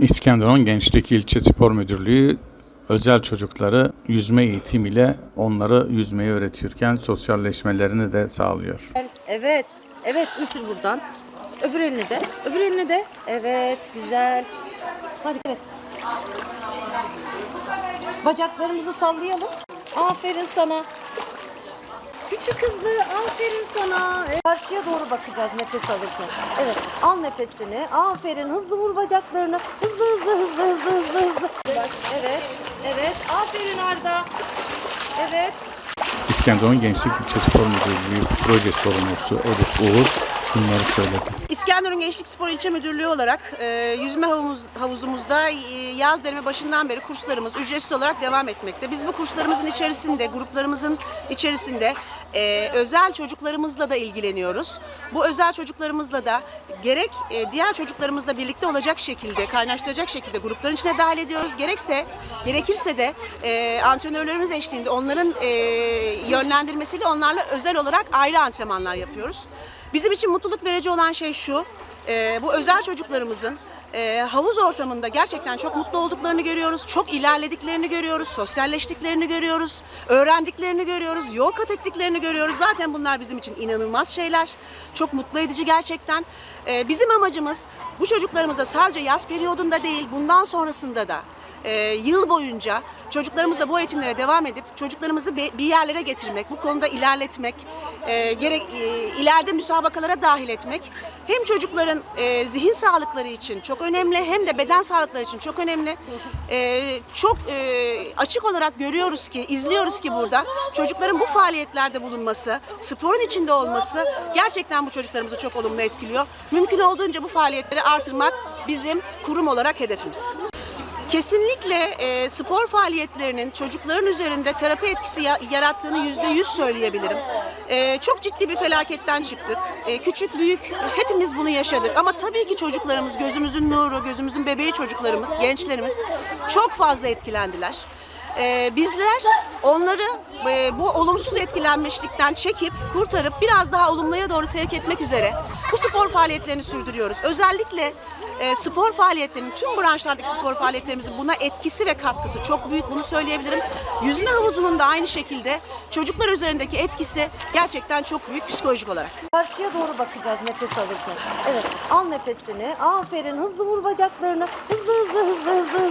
İskenderun Gençlik İlçe Spor Müdürlüğü özel çocukları yüzme eğitimiyle onları yüzmeyi öğretirken sosyalleşmelerini de sağlıyor. Evet. Evet uçur buradan. Öbür elini de. Öbür elini de. Evet güzel. Hadi evet. Bacaklarımızı sallayalım. Aferin sana. Küçük hızlı aferin sana. Evet. Karşıya doğru bakacağız nefes alırken. Evet al nefesini. Aferin hızlı vur bacaklarını. Hızlı hızlı hızlı hızlı hızlı hızlı. Evet evet aferin Arda. Evet. İskenderun Gençlik İlçe Spor Müdürlüğü proje sorumlusu Elif Uğur şunları söyledi. İskenderun Gençlik Spor İlçe Müdürlüğü olarak e, yüzme havuz, havuzumuzda e, yaz dönemi başından beri kurslarımız ücretsiz olarak devam etmekte. Biz bu kurslarımızın içerisinde, gruplarımızın içerisinde e, özel çocuklarımızla da ilgileniyoruz. Bu özel çocuklarımızla da gerek e, diğer çocuklarımızla birlikte olacak şekilde, kaynaştıracak şekilde grupların içine dahil ediyoruz. Gerekse, gerekirse de e, antrenörlerimiz eşliğinde onların e, yönlendirmesiyle onlarla özel olarak ayrı antrenmanlar yapıyoruz. Bizim için mutluluk verici olan şey şu, e, bu özel çocuklarımızın e, havuz ortamında gerçekten çok mutlu olduklarını görüyoruz, çok ilerlediklerini görüyoruz, sosyalleştiklerini görüyoruz, öğrendiklerini görüyoruz, yol kat ettiklerini görüyoruz. Zaten bunlar bizim için inanılmaz şeyler, çok mutlu edici gerçekten. E, bizim amacımız bu çocuklarımıza sadece yaz periyodunda değil, bundan sonrasında da e, yıl boyunca çocuklarımızla bu eğitimlere devam edip çocuklarımızı bir yerlere getirmek, bu konuda ilerletmek, e, gerek e, ileride müsabakalara dahil etmek hem çocukların e, zihin sağlıkları için çok önemli hem de beden sağlıkları için çok önemli. E, çok e, açık olarak görüyoruz ki, izliyoruz ki burada çocukların bu faaliyetlerde bulunması, sporun içinde olması gerçekten bu çocuklarımızı çok olumlu etkiliyor. Mümkün olduğunca bu faaliyetleri artırmak bizim kurum olarak hedefimiz. Kesinlikle e, spor faaliyetlerinin çocukların üzerinde terapi etkisi ya- yarattığını yüzde yüz söyleyebilirim. E, çok ciddi bir felaketten çıktık. E, küçük büyük hepimiz bunu yaşadık ama tabii ki çocuklarımız, gözümüzün nuru, gözümüzün bebeği çocuklarımız, gençlerimiz çok fazla etkilendiler. E, bizler onları e, bu olumsuz etkilenmişlikten çekip kurtarıp biraz daha olumluya doğru sevk etmek üzere bu spor faaliyetlerini sürdürüyoruz. Özellikle e, spor faaliyetlerinin, tüm branşlardaki spor faaliyetlerimizin buna etkisi ve katkısı çok büyük bunu söyleyebilirim. Yüzme havuzunun da aynı şekilde çocuklar üzerindeki etkisi gerçekten çok büyük psikolojik olarak. Karşıya doğru bakacağız nefes alırken. Evet al nefesini. Aferin hızlı vur bacaklarını. Hızlı hızlı hızlı hızlı hızlı.